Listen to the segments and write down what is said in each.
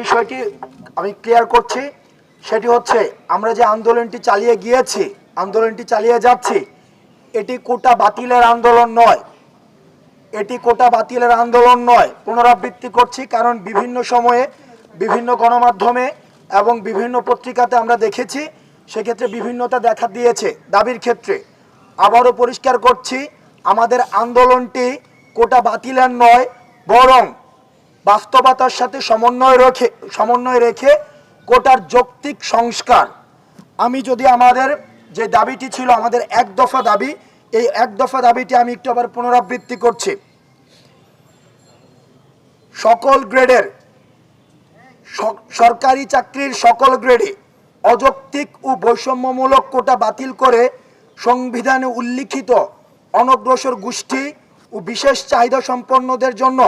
বিষয়টি আমি ক্লিয়ার করছি। সেটি হচ্ছে, আমরা যে আন্দোলনটি চালিয়ে গিয়েছি, আন্দোলনটি চালিয়ে যাচ্ছি, এটি কোটা বাতিলের আন্দোলন নয়। এটি কোটা বাতিলের আন্দোলন নয়। পুনরাবৃত্তি করছি কারণ বিভিন্ন সময়ে বিভিন্ন গণমাধ্যমে এবং বিভিন্ন পত্রিকাতে আমরা দেখেছি, সেক্ষেত্রে বিভিন্নতা দেখা দিয়েছে দাবির ক্ষেত্রে। আবারও পরিষ্কার করছি, আমাদের আন্দোলনটি কোটা বাতিলের নয়, বরং বাস্তবতার সাথে সমন্বয় রেখে সমন্বয় রেখে কোটার যৌক্তিক সংস্কার। আমি যদি আমাদের যে দাবিটি ছিল, আমাদের এক দফা দাবি, এই এক দফা দাবিটি আমি একটু আবার পুনরাবৃত্তি করছি। সকল গ্রেডের সরকারি চাকরির সকল গ্রেডে অযৌক্তিক ও বৈষম্যমূলক কোটা বাতিল করে সংবিধানে উল্লিখিত অনগ্রসর গোষ্ঠী ও বিশেষ চাহিদা সম্পন্নদের জন্য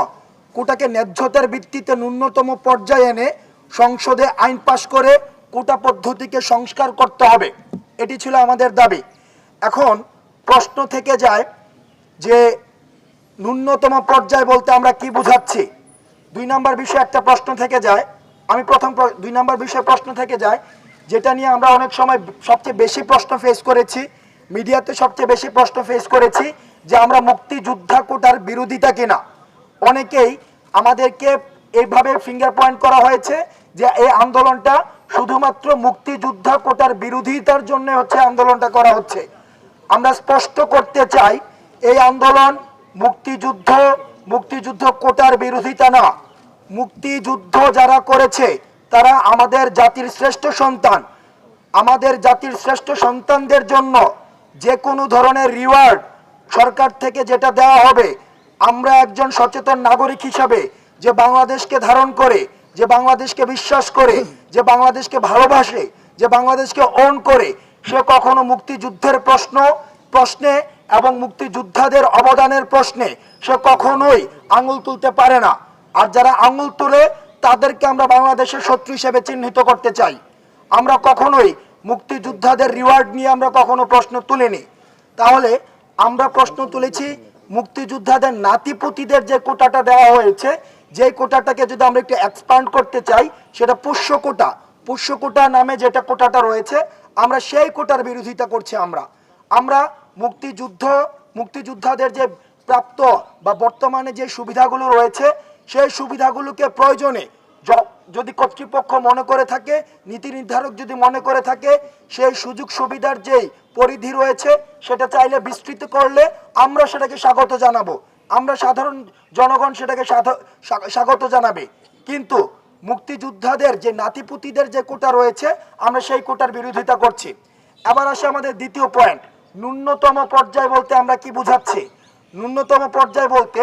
কোটাকে ন্যায্যতার ভিত্তিতে ন্যূনতম পর্যায়ে এনে সংসদে আইন পাশ করে কোটা পদ্ধতিকে সংস্কার করতে হবে। এটি ছিল আমাদের দাবি। এখন প্রশ্ন থেকে যায় যে ন্যূনতম পর্যায় বলতে আমরা কি বুঝাচ্ছি? দুই নাম্বার বিষয়ে একটা প্রশ্ন থেকে যায়। আমি প্রথম দুই নাম্বার বিষয়ে প্রশ্ন থেকে যায়, যেটা নিয়ে আমরা অনেক সময় সবচেয়ে বেশি প্রশ্ন ফেস করেছি, মিডিয়াতে সবচেয়ে বেশি প্রশ্ন ফেস করেছি যে আমরা মুক্তিযোদ্ধা কোটার বিরোধিতা কিনা। অনেকেই আমাদেরকে এইভাবে ফিঙ্গার পয়েন্ট করা হয়েছে যে এই আন্দোলনটা শুধুমাত্র মুক্তিযোদ্ধা কোটার বিরোধিতার জন্য হচ্ছে আন্দোলনটা করা হচ্ছে। আমরা স্পষ্ট করতে চাই, এই আন্দোলন মুক্তিযুদ্ধ মুক্তিযুদ্ধ কোটার বিরোধিতা না। মুক্তিযুদ্ধ যারা করেছে, তারা আমাদের জাতির শ্রেষ্ঠ সন্তান। আমাদের জাতির শ্রেষ্ঠ সন্তানদের জন্য যে কোনো ধরনের রিওয়ার্ড সরকার থেকে যেটা দেওয়া হবে আমরা একজন সচেতন নাগরিক হিসাবে যে বাংলাদেশকে ধারণ করে, যে বাংলাদেশকে বিশ্বাস করে, যে বাংলাদেশকে ভালোবাসে, যে বাংলাদেশকে অন করে, সে কখনো মুক্তিযুদ্ধের প্রশ্ন, প্রশ্নে এবং মুক্তিযোদ্ধাদের অবদানের প্রশ্নে সে কখনোই আঙুল তুলতে পারে না। আর যারা আঙুল তুলে, তাদেরকে আমরা বাংলাদেশের শত্রু হিসেবে চিহ্নিত করতে চাই। আমরা কখনোই মুক্তিযোদ্ধাদের রিওয়ার্ড নিয়ে আমরা কখনো প্রশ্ন তুলিনি। তাহলে আমরা প্রশ্ন তুলেছি মুক্তিযোদ্ধাদের নাতিপুতিদের যে কোটাটা দেওয়া হয়েছে যে কোটাটাকে যদি আমরা একটু এক্সপান্ড করতে চাই, সেটা পুষ্য কোটা। পুষ্য কোটা নামে যেটা কোটাটা রয়েছে, আমরা সেই কোটার বিরোধিতা করছি আমরা। আমরা মুক্তিযুদ্ধ, মুক্তিযোদ্ধাদের যে প্রাপ্ত বা বর্তমানে যে সুবিধাগুলো রয়েছে, সেই সুবিধাগুলোকে প্রয়োজনে যদি কর্তৃপক্ষ মনে করে থাকে, নীতি নির্ধারক যদি মনে করে থাকে, সেই সুযোগ সুবিধার যেই পরিধি রয়েছে, সেটা চাইলে বিস্তৃত করলে আমরা সেটাকে স্বাগত জানাব। আমরা সাধারণ জনগণ সেটাকে স্বাগত জানাবে। কিন্তু মুক্তিযোদ্ধাদের যে নাতিপুতিদের যে কোটা রয়েছে, আমরা সেই কোটার বিরোধিতা করছি। এবার আসে আমাদের দ্বিতীয় পয়েন্ট ন্যূনতম পর্যায় বলতে আমরা কি বুঝাচ্ছি? ন্যূনতম পর্যায় বলতে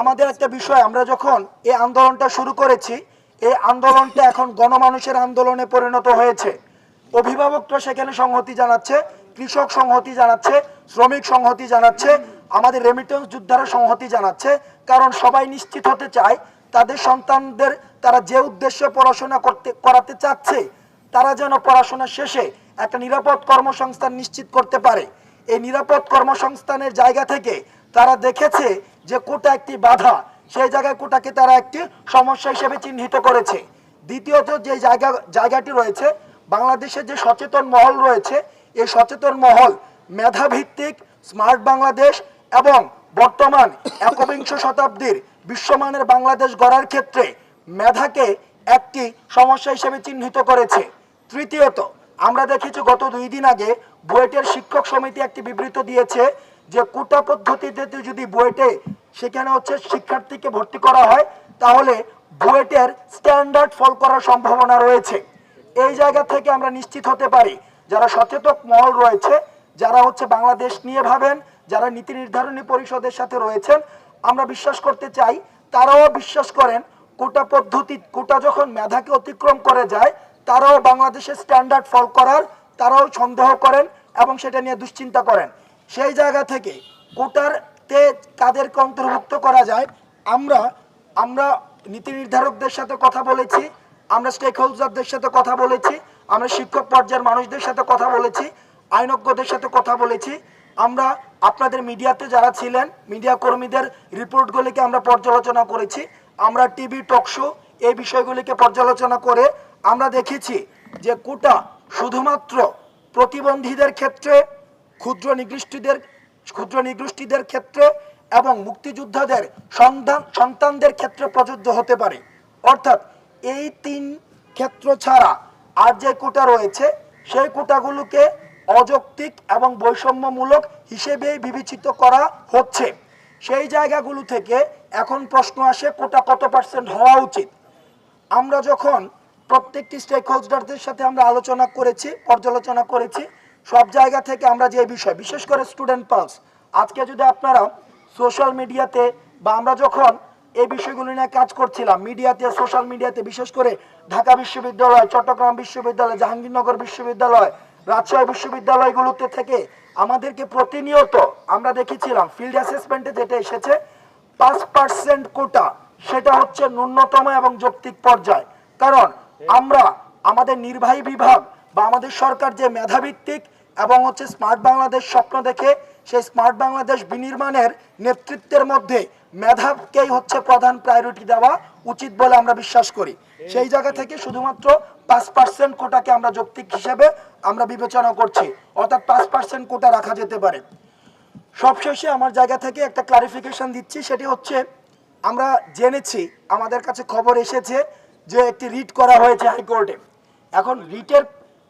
আমাদের একটা বিষয়, আমরা যখন এই আন্দোলনটা শুরু করেছি এই আন্দোলনটা এখন গণমানুষের আন্দোলনে পরিণত হয়েছে। অভিভাবকরা সেখানে সংহতি জানাচ্ছে, কৃষক সংহতি জানাচ্ছে, শ্রমিক সংহতি জানাচ্ছে, আমাদের রেমিটেন্স যোদ্ধারা সংহতি জানাচ্ছে, কারণ সবাই নিশ্চিত হতে চায় তাদের সন্তানদের তারা যে উদ্দেশ্যে পড়াশোনা করতে, করাতে চাচ্ছে, তারা যেন পড়াশোনা শেষে একটা নিরাপদ কর্মসংস্থান নিশ্চিত করতে পারে। এই নিরাপদ কর্মসংস্থানের জায়গা থেকে তারা দেখেছে যে কোটা একটি বাধা সেই জায়গায় কোটাকে তারা একটি সমস্যা হিসেবে চিহ্নিত করেছে। দ্বিতীয়ত যে জায়গা জায়গাটি রয়েছে, বাংলাদেশের যে সচেতন মহল রয়েছে, এই সচেতন মহল মেধাভিত্তিক, স্মার্ট বাংলাদেশ এবং বর্তমান একবিংশ শতাব্দীর বিশ্বমানের বাংলাদেশ গড়ার ক্ষেত্রে মেধাকে একটি সমস্যা হিসেবে চিহ্নিত করেছে। তৃতীয়ত, আমরা দেখেছি গত দুই দিন আগে বুয়েটের শিক্ষক সমিতি একটি বিবৃত দিয়েছে যে কোটা পদ্ধতিতে যদি বুয়েটে সেখানে হচ্ছে শিক্ষার্থীকে ভর্তি করা হয়, তাহলে বুয়েটের স্ট্যান্ডার্ড ফল করার সম্ভাবনা রয়েছে। এই জায়গা থেকে আমরা নিশ্চিত হতে পারি, যারা সচেতক মহল রয়েছে, যারা হচ্ছে বাংলাদেশ নিয়ে ভাবেন, যারা নীতি নির্ধারণী পরিষদের সাথে রয়েছেন, আমরা বিশ্বাস করতে চাই, তারাও বিশ্বাস করেন, কোটা পদ্ধতি, কোটা যখন মেধাকে অতিক্রম করে যায়, তারাও বাংলাদেশের স্ট্যান্ডার্ড ফল করার, তারাও সন্দেহ করেন এবং সেটা নিয়ে দুশ্চিন্তা করেন। সেই জায়গা থেকে কোটারতে কাদেরকে অন্তর্ভুক্ত করা যায়, আমরা আমরা নীতি নির্ধারকদের সাথে কথা বলেছি, আমরা স্টেক হোল্ডারদের সাথে কথা বলেছি, আমরা শিক্ষক পর্যায়ের মানুষদের সাথে কথা বলেছি, আইনজ্ঞদের সাথে কথা বলেছি, আমরা আপনাদের মিডিয়াতে যারা ছিলেন, মিডিয়া কর্মীদের রিপোর্টগুলিকে আমরা পর্যালোচনা করেছি, আমরা টিভি, টক শো এই বিষয়গুলিকে পর্যালোচনা করে আমরা দেখেছি যে কোটা শুধুমাত্র প্রতিবন্ধীদের ক্ষেত্রে ক্ষুদ্র নিগৃষ্টিদের ক্ষুদ্র নিগৃষ্টিদের ক্ষেত্রে এবং মুক্তিযোদ্ধাদের সন্তান সন্তানদের ক্ষেত্রে প্রযোজ্য হতে পারে। অর্থাৎ এই তিন ক্ষেত্র ছাড়া আর যে কোটা রয়েছে, সেই কোটাগুলোকে অযৌক্তিক এবং বৈষম্যমূলক হিসেবে বিবেচিত করা হচ্ছে। সেই জায়গাগুলো থেকে এখন প্রশ্ন আসে, কোটা কত পার্সেন্ট হওয়া উচিত? আমরা যখন প্রত্যেকটি স্টেক হোল্ডারদের সাথে আমরা আলোচনা করেছি, পর্যালোচনা করেছি সব জায়গা থেকে আমরা যে বিষয়, বিশেষ করে স্টুডেন্ট পালস আজকে যদি আপনারা সোশ্যাল মিডিয়াতে বা আমরা যখন এই বিষয়গুলো নিয়ে কাজ করছিলাম মিডিয়াতে সোশ্যাল মিডিয়াতে বিশেষ করে ঢাকা বিশ্ববিদ্যালয়, চট্টগ্রাম বিশ্ববিদ্যালয়, জাহাঙ্গীরনগর বিশ্ববিদ্যালয়, রাজশাহী বিশ্ববিদ্যালয়গুলোতে থেকে আমাদেরকে প্রতিনিয়ত আমরা দেখেছিলাম ফিল্ড অ্যাসেসমেন্টে যেটা এসেছে, পাঁচ পার্সেন্ট কোটা সেটা হচ্ছে ন্যূনতম এবং যৌক্তিক পর্যায়। কারণ আমরা, আমাদের নির্বাহী বিভাগ বা আমাদের সরকার যে মেধাভিত্তিক এবং হচ্ছে স্মার্ট বাংলাদেশ স্বপ্ন দেখে সেই স্মার্ট বাংলাদেশ বিনির্মাণের নেতৃত্বের মধ্যে মেধাকেই হচ্ছে প্রধান প্রায়োরিটি দেওয়া উচিত বলে আমরা বিশ্বাস করি। সেই জায়গা থেকে শুধুমাত্র পাঁচ পার্সেন্ট কোটাকে আমরা যৌক্তিক হিসেবে আমরা বিবেচনা করছি, অর্থাৎ পাঁচ পার্সেন্ট কোটা রাখা যেতে পারে। সবশেষে আমার জায়গা থেকে একটা ক্লারিফিকেশন দিচ্ছি, সেটি হচ্ছে আমরা জেনেছি, আমাদের কাছে খবর এসেছে যে একটি রিট করা হয়েছে হাইকোর্টে। এখন রিটের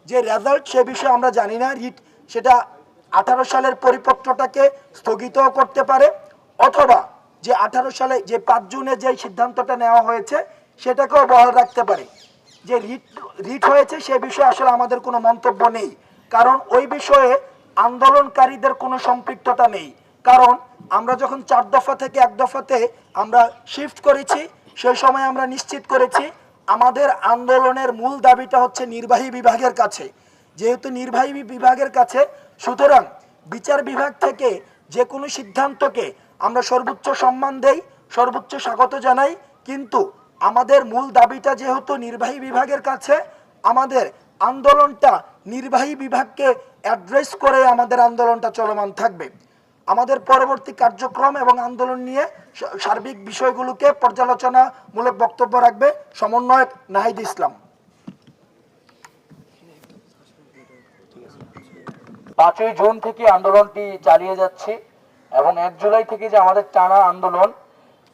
যে রেজাল্ট সে বিষয়ে আমরা জানি না, রিট সেটা আঠারো সালের পরিপত্রটাকে স্থগিত করতে পারে, অথবা যে আঠারো সালে যে পাঁচ জুনে যে সিদ্ধান্তটা নেওয়া হয়েছে, সেটাকেও বহাল রাখতে পারে। যে রিট রিট হয়েছে সে বিষয়ে আসলে আমাদের কোনো মন্তব্য নেই, কারণ ওই বিষয়ে আন্দোলনকারীদের কোনো সম্পৃক্ততা নেই। কারণ আমরা যখন চার দফা থেকে এক দফাতে আমরা শিফট করেছি, সেই সময় আমরা নিশ্চিত করেছি আমাদের আন্দোলনের মূল দাবিটা হচ্ছে নির্বাহী বিভাগের কাছে। যেহেতু নির্বাহী বিভাগের কাছে, সুতরাং বিচার বিভাগ থেকে যে কোনো সিদ্ধান্তকে আমরা সর্বোচ্চ সম্মান দেই, সর্বোচ্চ স্বাগত জানাই। কিন্তু আমাদের মূল দাবিটা যেহেতু নির্বাহী বিভাগের কাছে, আমাদের আন্দোলনটা নির্বাহী বিভাগকে অ্যাড্রেস করে আমাদের আন্দোলনটা চলমান থাকবে। আমাদের পরবর্তী কার্যক্রম এবং আন্দোলন নিয়ে সার্বিক বিষয়গুলোকে পর্যালোচনামূলক বক্তব্য রাখবে সমন্বয়ক নাহিদ ইসলাম। পাঁচই জুন থেকে আন্দোলনটি চালিয়ে যাচ্ছি এবং এক জুলাই থেকে যে আমাদের টানা আন্দোলন,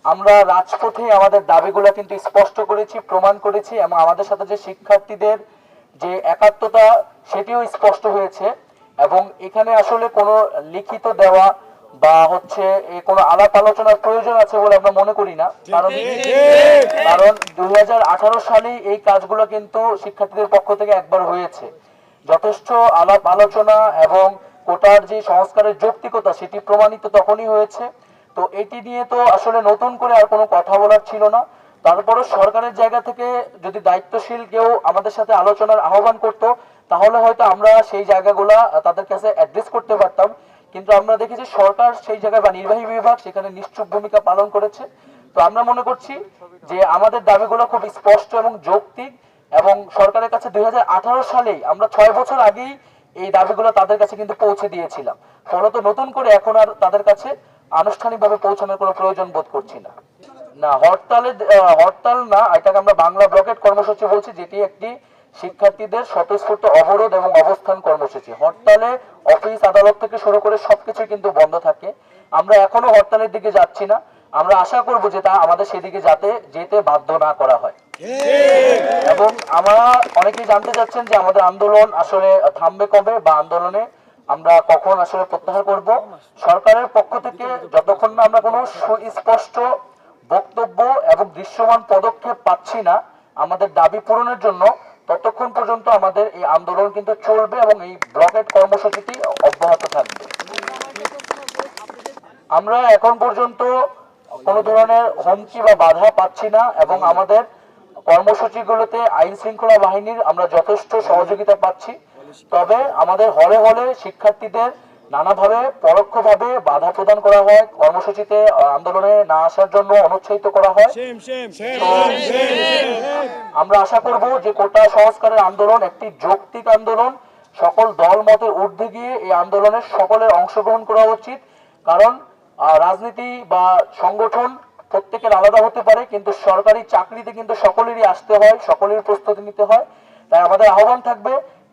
আমরা রাজপথে আমাদের দাবিগুলো কিন্তু স্পষ্ট করেছি, প্রমাণ করেছি এবং আমাদের সাথে যে শিক্ষার্থীদের যে একাত্মতা, সেটিও স্পষ্ট হয়েছে। এবং এখানে আসলে কোনো লিখিত দেওয়া বা হচ্ছে কোনো আলাপ আলোচনার প্রয়োজন আছে বলে আমরা মনে করি না। কারণ কারণ দুই সালেই এই কাজগুলো কিন্তু শিক্ষার্থীদের পক্ষ থেকে একবার হয়েছে। যথেষ্ট আলাপ আলোচনা এবং কোটার যে সংস্কারের যৌক্তিকতা সেটি প্রমাণিত তখনই হয়েছে। তো এটি নিয়ে তো আসলে নতুন করে আর কোনো কথা বলার ছিল না। তারপরে সরকারের জায়গা থেকে যদি দায়িত্বশীল কেউ আমাদের সাথে আলোচনার আহ্বান করত তাহলে হয়তো আমরা সেই জায়গাগুলা তাদের কাছে অ্যাড্রেস করতে পারতাম। কিন্তু আমরা দেখেছি সরকার সেই জায়গায় বা নির্বাহী বিভাগ সেখানে নিশ্চুপ ভূমিকা পালন করেছে। তো আমরা মনে করছি যে আমাদের দাবিগুলো খুব স্পষ্ট এবং যৌক্তিক এবং সরকারের কাছে দুই সালেই আমরা ছয় বছর আগেই এই দাবিগুলো তাদের কাছে কিন্তু পৌঁছে দিয়েছিলাম। ফলত নতুন করে এখন আর তাদের কাছে আনুষ্ঠানিকভাবে পৌঁছানোর কোনো প্রয়োজন বোধ করছি না। না হরতালে হরতাল না, এটাকে আমরা বাংলা ব্লকেট কর্মসূচি বলছি, যেটি একটি শিক্ষার্থীদের স্বতঃস্ফূর্ত অবরোধ এবং অবস্থান কর্মসূচি। হরতালে অফিস, আদালত থেকে শুরু করে সবকিছু কিন্তু বন্ধ থাকে। আমরা এখনও হরতালের দিকে যাচ্ছি না। আমরা আশা করব যে তা আমাদের সেদিকে যাতে যেতে বাধ্য না করা হয়। এবং আমরা অনেকেই জানতে চাচ্ছেন যে আমাদের আন্দোলন আসলে থামবে কবে বা আন্দোলনে আমরা কখন আসলে প্রত্যাহার করব। সরকারের পক্ষ থেকে যতক্ষণ না আমরা কোনো সুস্পষ্ট বক্তব্য এবং দৃশ্যমান পদক্ষেপ পাচ্ছি না, আমাদের দাবি পূরণের জন্য ততক্ষণ পর্যন্ত আমাদের এই আন্দোলন কিন্তু চলবে এবং এই ব্লকেট কর্মসূচিটি অব্যাহত থাকবে। আমরা এখন পর্যন্ত কোনো ধরনের হুমকি বা বাধা পাচ্ছি না এবং আমাদের কর্মসূচিগুলোতে আইন শৃঙ্খলা বাহিনীর আমরা যথেষ্ট সহযোগিতা পাচ্ছি। তবে আমাদের হলে হলে শিক্ষার্থীদের নানাভাবে পরোক্ষভাবে বাধা প্রদান করা হয় কর্মসূচিতে আন্দোলনে না আসার জন্য অনুৎসাহিত করা হয়. আমরা আশা করব যে কোটা সংস্কারের আন্দোলন একটি যৌক্তিক আন্দোলন। সকল দল মতের ঊর্ধ্বে গিয়ে এই আন্দোলনের সকলের অংশগ্রহণ করা উচিত। কারণ রাজনীতি বা সংগঠন প্রত্যেকের আলাদা হতে পারে কিন্তু সরকারি চাকরিতে কিন্তু সকলেরই আসতে হয় সকলের প্রস্তুতি নিতে হয়। তাই আমাদের আহ্বান থাকবে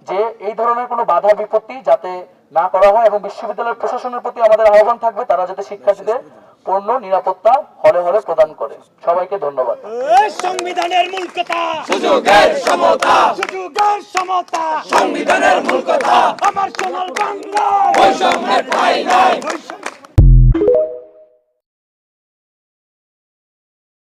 যে এই ধরনের কোনো বাধা বিপত্তি যাতে না করা হয় এবং বিশ্ববিদ্যালয়ের প্রশাসনের প্রতি আমাদের আহ্বান থাকবে তারা যাতে শিক্ষার্থীদের পূর্ণ নিরাপত্তা হলে হলে প্রদান করে। সবাইকে ধন্যবাদ। এই সংবিধানের মূল কথা। সুযোগের সমতা। সুযোগের সমতা। সংবিধানের মূল কথা। আমার সোনার বাংলা বৈষম্যের ঠাঁই নাই। বৈষম্যের